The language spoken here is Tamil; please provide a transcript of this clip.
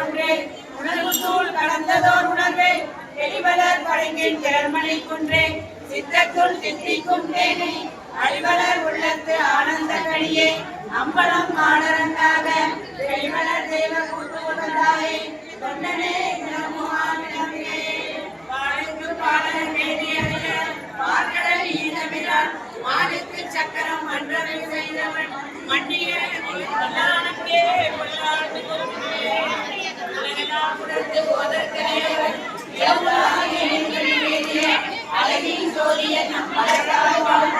ஒன்றே உணர்வு தூள் கலந்ததோர் உணர்வே வெளிவலர் பழங்கின் திறமனை குன்றே சித்தத்துள் சித்திக்கும் தேனை அழிவலர் உள்ளத்து ஆனந்த கடியே அம்பலம் மாடரண்டாக வெளிவளர் தேவ கூட்டு வந்தாயே தொண்டனே குணமுகாமிடமே பாடுக்கு பாடல் வேண்டி அறிய பார்க்கடல் ஈனமிழான் மானுக்கு சக்கரம் மன்றவை செய்தவன் மண்ணியே Obrigada,